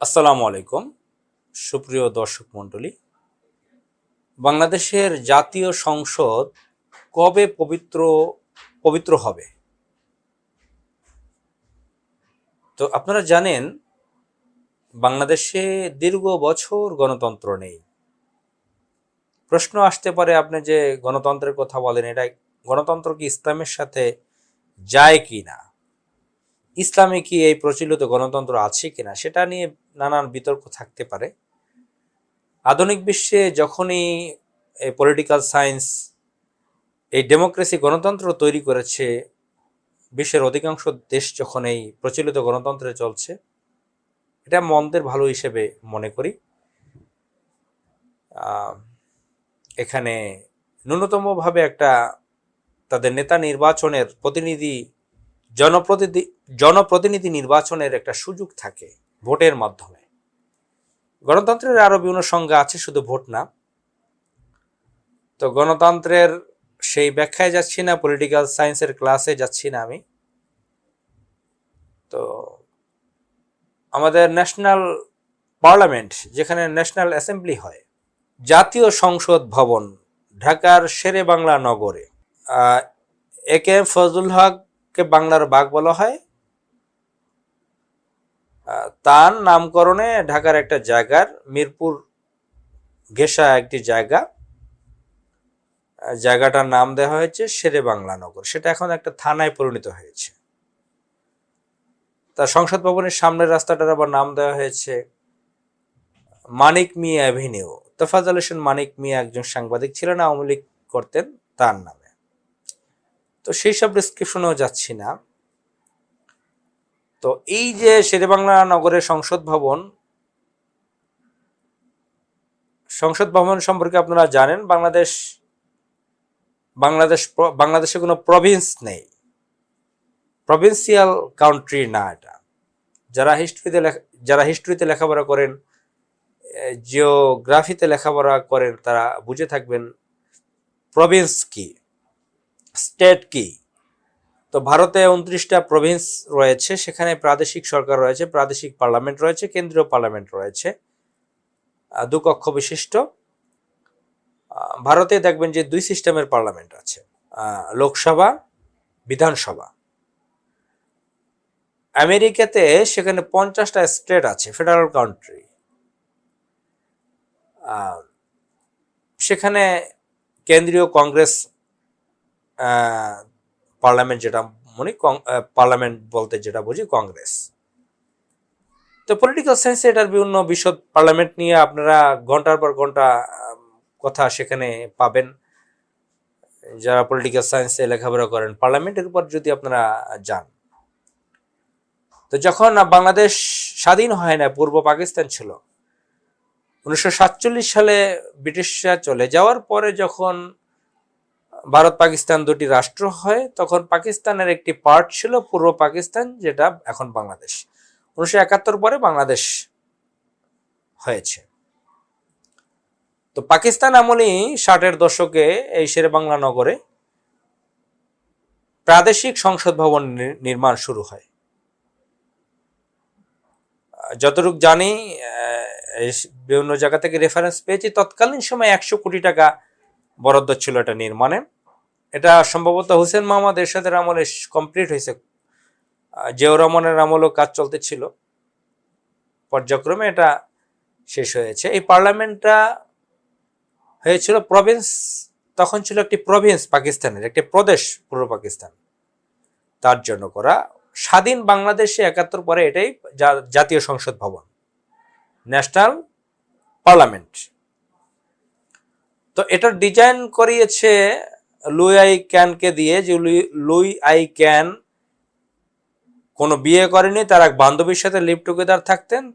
আসসালামু আলাইকুম, সুপ্রিয় দর্শক মণ্ডলী। বাংলাদেশের জাতীয় সংসদ কবে পবিত্র পবিত্র হবে? তো আপনারা জানেন, বাংলাদেশে দীর্ঘ বছর গণতন্ত্র নেই। প্রশ্ন আসতে পারে, আপনি যে গণতন্ত্রের কথা বলেন, এটা গণতন্ত্র কি ইসলামের সাথে যায় কি না ইসলামে কি এই প্রচলিত গণতন্ত্র আছে কিনা? সেটা নিয়ে নানান বিতর্ক থাকতে পারে। আধুনিক বিশ্বে যখনই এই পলিটিক্যাল সায়েন্স এই ডেমোক্রেসি গণতন্ত্র তৈরি করেছে, বিশ্বের অধিকাংশ দেশ যখন এই প্রচলিত গণতন্ত্রে চলছে, এটা মন্দের ভালো হিসেবে মনে করি। এখানে ন্যূনতমভাবে একটা তাদের নেতা নির্বাচনের প্রতিনিধি জনপ্রতিনিধি জনপ্রতিনিধি নির্বাচনের একটা সুযোগ থাকে। ভোটের মাধ্যমে। গণতন্ত্রের আরও বিভিন্ন সংজ্ঞা আছে, শুধু ভোট না। তো গণতন্ত্রের সেই ব্যাখ্যায় যাচ্ছি না পলিটিক্যাল সায়েন্সের ক্লাসে যাচ্ছি না আমি। তো আমাদের ন্যাশনাল পার্লামেন্ট যেখানে ন্যাশনাল অ্যাসেম্বলি হয়, জাতীয় সংসদ ভবন, ঢাকার শেরে বাংলা নগরে এ কে ফজলুল হককে বাংলার বাঘ বলা হয় তার নামকরণে ঢাকার একটা জায়গার, মিরপুর ঘেঁষা একটি জায়গা জায়গাটার নাম দেওয়া হয়েছে শেরে বাংলা নগর। সেটা এখন একটা থানায় পরিণত হয়েছে। তার সংসদ ভবনের সামনের রাস্তাটার আবার নাম দেওয়া হয়েছে মানিক মিয়া অ্যাভিনিউ। তোফাজ্জল হোসেন মানিক মিয়া একজন সাংবাদিক ছিলেন, আওয়ামী লীগ করতেন তার নামে। তো সেই সব ডিসক্রিপশনেও যাচ্ছি না। তো এই যে শেরেবাংলা নগরের সংসদ ভবন সংসদ ভবন সম্পর্কে আপনারা জানেন, বাংলাদেশ বাংলাদেশ বাংলাদেশে কোনো প্রভিন্স নেই। প্রভিন্সিয়াল কান্ট্রি না এটা। যারা হিস্ট্রিতে যারা হিস্ট্রিতে লেখাপড়া করেন জিওগ্রাফিতে লেখাপড়া করেন, তারা বুঝে থাকবেন প্রভিন্স কি স্টেট কি। তো ভারতে উনত্রিশটা প্রভিন্স রয়েছে সেখানে প্রাদেশিক সরকার রয়েছে প্রাদেশিক পার্লামেন্ট রয়েছে কেন্দ্রীয় পার্লামেন্ট রয়েছে। আহ, দু কক্ষ বিশিষ্ট। ভারতে দেখবেন যে দুই সিস্টেমের পার্লামেন্ট আছে। লোকসভা বিধানসভা। আমেরিকাতে সেখানে পঞ্চাশটা স্টেট আছে ফেডারেল কান্ট্রি সেখানে কেন্দ্রীয় কংগ্রেস পার্লামেন্ট যেটা মনে পার্লামেন্ট বলতে যেটা বুঝি কংগ্রেস। তো পলিটিক্যাল সায়েন্সে এটার বিভিন্ন বিশদ পার্লামেন্ট নিয়ে আপনারা ঘণ্টার পর ঘণ্টা কথা সেখানে পাবেন। যারা পলিটিক্যাল সায়েন্সে লেখাপড়া করেন, পার্লামেন্টের উপর যদি আপনারা যান। তো যখন বাংলাদেশ স্বাধীন হয় না, পূর্ব পাকিস্তান ছিল, উনিশশো সাতচল্লিশ সালে ব্রিটিশরা চলে যাওয়ার পরে যখন ভারত পাকিস্তান দুটি রাষ্ট্র হয়, তখন পাকিস্তানের একটি পার্ট ছিল পূর্ব পাকিস্তান, যেটা এখন বাংলাদেশ। উনিশশো একাত্তর পরে বাংলাদেশ হয়েছে। তো পাকিস্তান আমলেই ষাটের দশকে এই শেরে বাংলা নগরে প্রাদেশিক সংসদ ভবন নির্মাণ শুরু হয়। যতটুকু জানি বিভিন্ন জায়গা থেকে রেফারেন্স পেয়েছি, তৎকালীন সময় একশো কোটি টাকা বরাদ্দ ছিল এটা নির্মাণে। এটা সম্ভবত হুসেন মোহাম্মদ এরশাদের আমলে কমপ্লিট হয়েছে। জিয়াউর রহমানের আমলেও কাজ চলতে ছিল। পর্যায়ক্রমে এটা শেষ হয়েছে। এই পার্লামেন্টটা হয়েছিল প্রভিন্স তখন ছিল একটি প্রভিন্স পাকিস্তানের, একটি প্রদেশ পূর্ব পাকিস্তান। তার জন্য করা স্বাধীন বাংলাদেশে একাত্তর পরে এটাই জাতীয় সংসদ ভবন ন্যাশনাল পার্লামেন্ট তো এটার ডিজাইন করিয়েছে লুই আই ক্যানকে দিয়ে যে লুই- আই ক্যান কোনো বিয়ে করেনি, তার এক বান্ধবীর সাথে লিভ টুগেদার থাকতেন।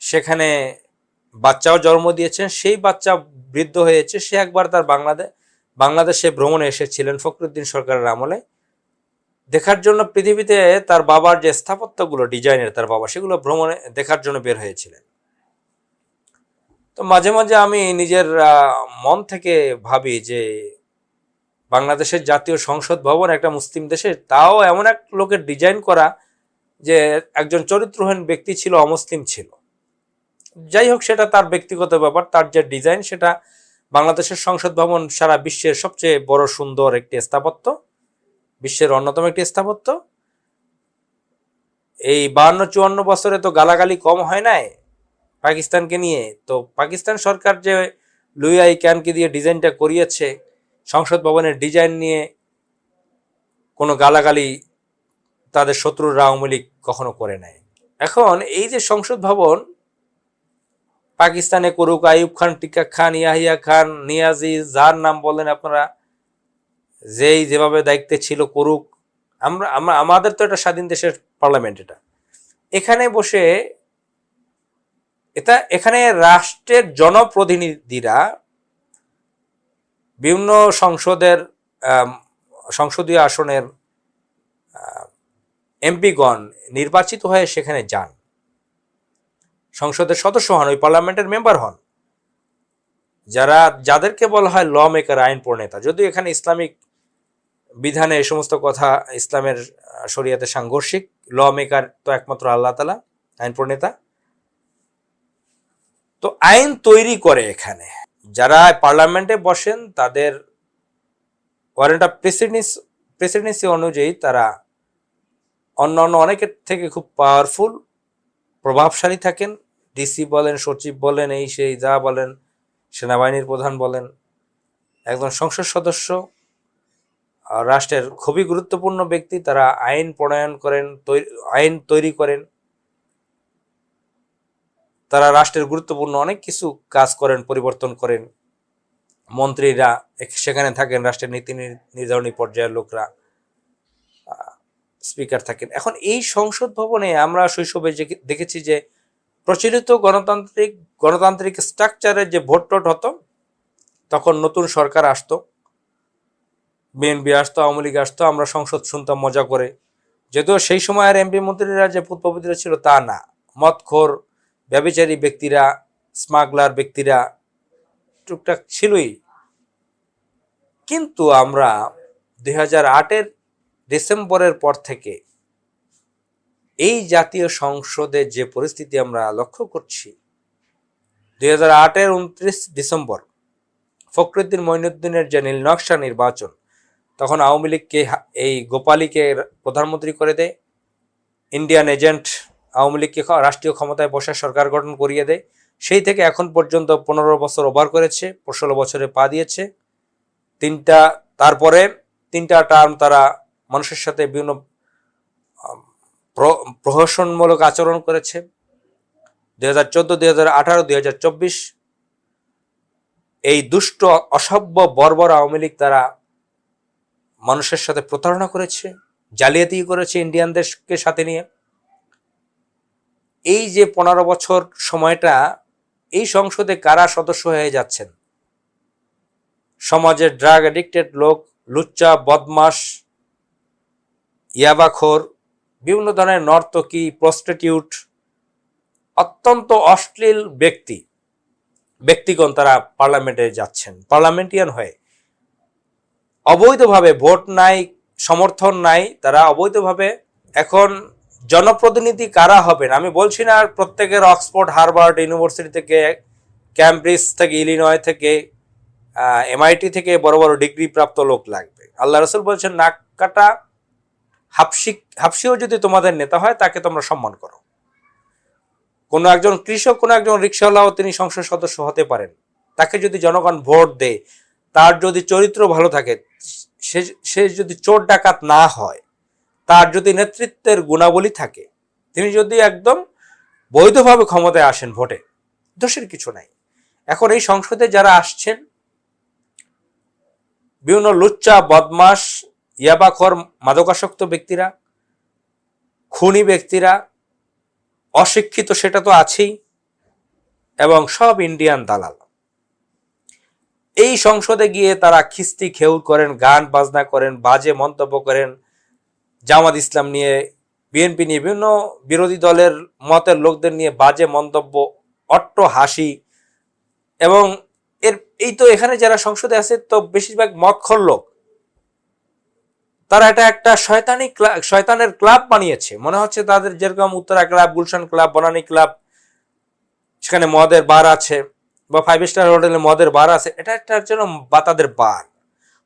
সেখানে বাচ্চাও জন্ম দিয়েছেন, সেই বাচ্চা বৃদ্ধ হয়েছে, সে একবার তার বাংলাদেশ বাংলাদেশে ভ্রমণে এসেছিলেন ফখরুদ্দিন সরকারের আমলে। দেখার জন্য পৃথিবীতে তার বাবার যে স্থাপত্যগুলো, ডিজাইনের তার বাবা, সেগুলো ভ্রমণে দেখার জন্য বের হয়েছিলেন। তো মাঝে মাঝে আমি নিজের মন থেকে ভাবি যে বাংলাদেশের জাতীয় সংসদ ভবন একটা মুসলিম দেশে তাও এমন এক লোকের ডিজাইন করা যে একজন চরিত্রহীন ব্যক্তি ছিল, অমুসলিম ছিল। যাই হোক, সেটা তার ব্যক্তিগত ব্যাপার, তার যে ডিজাইন সেটা বাংলাদেশের সংসদ ভবন সারা বিশ্বের সবচেয়ে বড়, সুন্দর একটি স্থাপত্য, বিশ্বের অন্যতম একটি স্থাপত্য। এই বাহান্ন চুয়ান্ন বছরে তো গালাগালি কম হয় নাই। পাকিস্তানকে নিয়ে। তো পাকিস্তান সরকার যে লুইয়াই ক্যানকে দিয়ে ডিজাইনটা করিয়েছে, সংসদ ভবনের ডিজাইন নিয়ে কোনো গালাগালি তাদের শত্রুরা আওয়ামী লীগ কখনো করে নাই। এখন এই যে সংসদ ভবন, পাকিস্তানে করুক, আইয়ুব খান, টিকা খান, ইয়াহিয়া খান, নিয়াজি, যার নাম বলেন আপনারা, যেই যেভাবে দায়িত্বে ছিল করুক আমরা, আমাদের তো এটা স্বাধীন দেশের পার্লামেন্ট এটা। এখানে বসে এটা এখানে রাষ্ট্রের জনপ্রতিনিধিরা বিভিন্ন সংসদের সংসদীয় আসনের এমপিগণ নির্বাচিত হয়ে সেখানে যান। সংসদের সদস্য হন, ওই পার্লামেন্টের মেম্বার হন, যারা, যাদেরকে বলা হয় ল মেকার, আইন প্রণেতা যদিও এখানে ইসলামিক বিধানে এই সমস্ত কথা ইসলামের শরিয়াতে সাংঘর্ষিক, ল মেকার তো একমাত্র আল্লাহ তালা, আইন প্রণেতা তো আইন তৈরি করে এখানে। যারা পার্লামেন্টে বসেন, তাদের ওয়ারেন্ট অফ প্রেসিডেন্স প্রেসিডেন্সি অনুযায়ী তারা অন্য অন্য অনেকের থেকে খুব পাওয়ারফুল প্রভাবশালী থাকেন। ডিসি বলেন, সচিব বলেন, এই সেই যা বলেন, সেনাবাহিনীর প্রধান বলেন, একজন সংসদ সদস্য রাষ্ট্রের খুবই গুরুত্বপূর্ণ ব্যক্তি, তারা আইন প্রণয়ন করেন, তৈ- আইন তৈরি করেন। তারা রাষ্ট্রের গুরুত্বপূর্ণ অনেক কিছু কাজ করেন, পরিবর্তন করেন। মন্ত্রীরা সেখানে থাকেন, রাষ্ট্রের নীতি নির- নির্ধারণী পর্যায়ের লোকরা স্পিকার থাকেন। এখন এই সংসদ ভবনে আমরা শৈশবে দেখেছি যে প্রচলিত গণতান্ত্রিক গণতান্ত্রিক স্ট্রাকচারের যে ভোট টোট হতো, তখন নতুন সরকার আসতো। বিএনপি আসতো, আওয়ামী লীগ আসতো, আমরা সংসদ শুনতাম মজা করে। যদিও সেই সময়ের এমপি মন্ত্রীরা যে পুতপবিত্র ছিল তা না। মদখোর ব্যবচারী ব্যক্তিরা স্মাগলার ব্যক্তিরা টুকটাক ছিলই। কিন্তু আমরা দুই হাজার আটের ডিসেম্বরের পর থেকে এই জাতীয় সংসদে যে পরিস্থিতি আমরা লক্ষ্য করছি, দুই হাজার আটের উনত্রিশ ডিসেম্বর, ফখরুদ্দিন মঈনুদ্দিনের যে নীল নকশা নির্বাচন, তখন আওয়ামী লীগকে এই গোপালীকে প্রধানমন্ত্রী করে দেয়। ইন্ডিয়ান এজেন্ট আওয়ামী লীগকে রাষ্ট্রীয় ক্ষমতায় বসে সরকার গঠন করিয়ে দেয়? সেই থেকে এখন পর্যন্ত পনেরো বছর ওভার করেছে, ষোলো বছরে পা দিয়েছে। তিনটা, তারপরে তিনটা টার্ম তারা মানুষের সাথে বিভিন্ন প্র- প্রহসনমূলক আচরণ করেছে। দুই হাজার চোদ্দ, দুই হাজার আঠারো, দুই হাজার চব্বিশ, এই দুষ্ট, অসভ্য, বর্বর আওয়ামী লীগ তারা মানুষের সাথে প্রতারণা করেছে জালিয়াতি করেছে ইন্ডিয়ানদেরকে সাথে নিয়ে। এই যে পনেরো বছর সময়টা, এই সংসদে কারা সদস্য হয়ে যাচ্ছেন? সমাজের ড্রাগ অ্যাডিক্টেড লোক, লুচ্চা, বদমাস, ইয়াবাখোর, বিভিন্ন ধরনের নর্তকী প্রস্টিটিউট অত্যন্ত অশ্লীল ব্যক্তি, ব্যক্তিগণ তারা পার্লামেন্টে যাচ্ছেন, পার্লামেন্টিয়ান হয়ে। অবৈধভাবে ভোট নাই, সমর্থন নাই, তারা অবৈধভাবে এখন জনপ্রতিনিধি কারা হবেন? আমি বলছি না প্রত্যেকের অক্সফোর্ড, হার্ভার্ড ইউনিভার্সিটি থেকে, ক্যামব্রিজ থেকে, ইলিনয় থেকে এমআইটি থেকে বড় বড় ডিগ্রি প্রাপ্ত লোক লাগবে। আল্লাহ রসুল বলছেন, নাক কাটা হাফসি, হাফসিও যদি তোমাদের নেতা হয়, তাকে তোমরা সম্মান করো। কোনো একজন কৃষক, কোনো একজন রিক্সাওয়ালাও তিনি সংসদ সদস্য হতে পারেন। তাকে যদি জনগণ ভোট দেয়, তার যদি চরিত্র ভালো থাকে, সে সে যদি চোর ডাকাত না হয় তার যদি নেতৃত্বের গুণাবলী থাকে, তিনি যদি একদম বৈধভাবে ক্ষমতায় আসেন ভোটে, দোষের কিছু নাই। এখন এই সংসদে যারা আসছেন, বিভিন্ন লুচ্চা, বদমাস, ইয়াবাখর, মাদকাসক্ত ব্যক্তিরা, খুনি ব্যক্তিরা, অশিক্ষিত সেটা তো আছেই, এবং সব ইন্ডিয়ান দালাল। এই সংসদে গিয়ে তারা খিস্তি খেউল করেন, গান বাজনা করেন, বাজে মন্তব্য করেন জামাত ইসলাম নিয়ে, বিএনপি নিয়ে, বিভিন্ন বিরোধী দলের মতের লোকদের নিয়ে বাজে মন্তব্য, অট্ট হাসি এবং এর, এই তো এখানে যারা সংসদে আছে, তো বেশিরভাগ মদখর লোক। তারা এটা একটা শয়তানি ক্লা- শয়তানের ক্লাব বানিয়েছে। মনে হচ্ছে তাদের যেরকম Uttara club, Gulshan club, Banani club, সেখানে মদের বার আছে বা ফাইভ স্টার হোটেলে মদের বার আছে, এটা একটা যেন বাতাদের বার।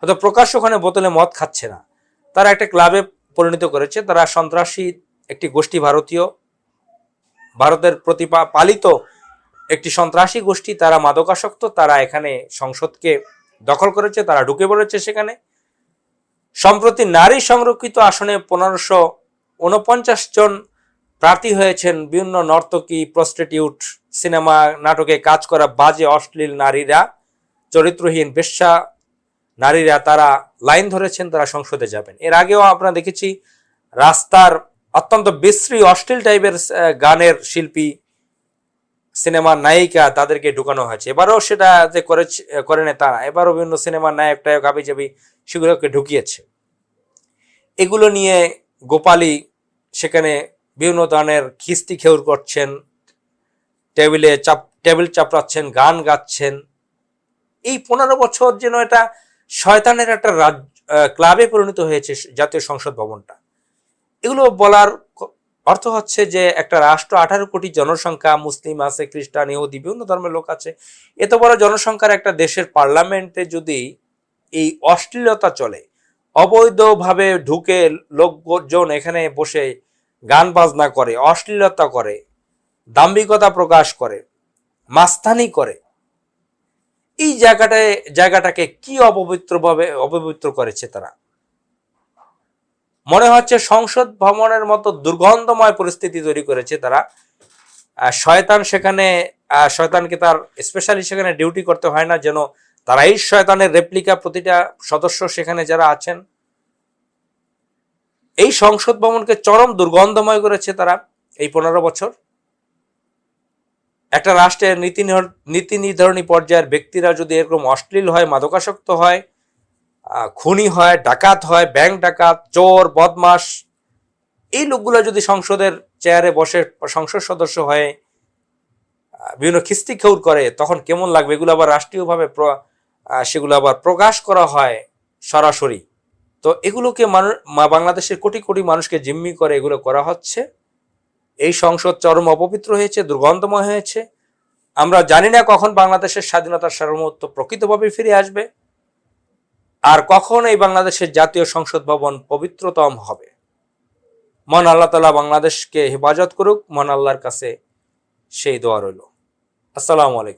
হয়তো প্রকাশ্য ওখানে বোতলে মদ খাচ্ছে না। তারা একটা ক্লাবে পরিণত করেছে। তারা সন্ত্রাসী একটি গোষ্ঠী ভারতীয়। ভারতের প্রতি পা- পালিত একটি সন্ত্রাসী গোষ্ঠী, তারা মাদকাসক্ত, তারা এখানে সংসদকে দখল করেছে, তারা ঢুকে পড়েছে সেখানে। সম্প্রতি নারী সংরক্ষিত আসনে পনেরোশো উনপঞ্চাশ জন প্রার্থী হয়েছেন। বিভিন্ন নর্তকী, প্রস্টিটিউট, সিনেমা, নাটকে কাজ করা বাজে, অশ্লীল নারীরা, চরিত্রহীন বেশ্যা নারীরা তারা লাইন ধরেছেন, তারা সংসদে যাবেন। এর আগেও আমরা দেখেছি রাস্তার অত্যন্ত বিশ্রী, অশ্লীল টাইপের গানের শিল্পী, সিনেমার নায়িকা তাদেরকে ঢুকানো হয়েছে। এবারও সেটা যে করে না তারা। এবারও বিভিন্ন সিনেমার নায়ক টায়ক আবি যাবি সেগুলোকে ঢুকিয়েছে। এগুলো নিয়ে গোপালী সেখানে বিভিন্ন ধরনের খিস্তি খেউর করছেন, টেবিলে চাপ, টেবিল চাপড়াচ্ছেন, গান গাচ্ছেন। এই পনেরো বছর যেন এটা শয়তানের একটা রাজ ক্লাবে পরিণত হয়েছে জাতীয় সংসদ ভবনটা। এগুলো বলার অর্থ হচ্ছে যে একটা রাষ্ট্র আঠারো কোটি জনসংখ্যা, মুসলিম আছে, খ্রিস্টান, ইহুদি, বিভিন্ন ধর্মের লোক আছে, এত বড় জনসংখ্যার একটা দেশের পার্লামেন্টে যদি এই অশ্লীলতা চলে, অবৈধভাবে ঢুকে লোকজন এখানে বসে গান বাজনা করে, অশ্লীলতা করে, দাম্ভিকতা প্রকাশ করে, মাস্তানি করে এই জায়গাটায়, জায়গাটাকে কি অপবিত্রভাবে, অপবিত্র করেছে তারা? মনে হচ্ছে সংসদ ভবনের মতো দুর্গন্ধময় পরিস্থিতি তৈরি করেছে তারা। শয়তান সেখানে শয়তানকে তার স্পেশালি সেখানে ডিউটি করতে হয় না, যেন তারাই শয়তানের রেপ্লিকা প্রতিটা সদস্য সেখানে যারা আছেন। এই সংসদ ভবনকে চরম দুর্গন্ধময় করেছে তারা এই পনেরো বছর। একটা রাষ্ট্রের নীতি নীতি নির্ধারণী পর্যায়ের ব্যক্তিরা যদি এরকম অশ্লীল হয়, মাদকাসক্ত হয় খুনি হয়, ডাকাত হয়, ব্যাংক ডাকাত, চোর, বদমাস, এই লোকগুলো যদি সংসদের চেয়ারে বসে সংসদ সদস্য হয়ে বিভিন্ন খিস্তি খেউর করে, তখন কেমন লাগবে? এগুলো আবার রাষ্ট্রীয়ভাবে সেগুলো আবার প্রকাশ করা হয় সরাসরি। তো এগুলোকে মানুষ বাংলাদেশের কোটি কোটি মানুষকে জিম্মি করে এগুলো করা হচ্ছে। এই সংসদ চরম অপবিত্র হয়েছে, দুর্গন্ধময় হয়েছে। আমরা জানি না কখন বাংলাদেশের স্বাধীনতার সার্বভৌমত্ব প্রকৃতভাবে ফিরে আসবে আর কখন এই বাংলাদেশের জাতীয় সংসদ ভবন পবিত্রতম হবে। মন আল্লাহ তালা বাংলাদেশকে হেফাজত করুক মন আল্লাহর কাছে সেই দোয়া রইল। আসসালামু আলাইকুম।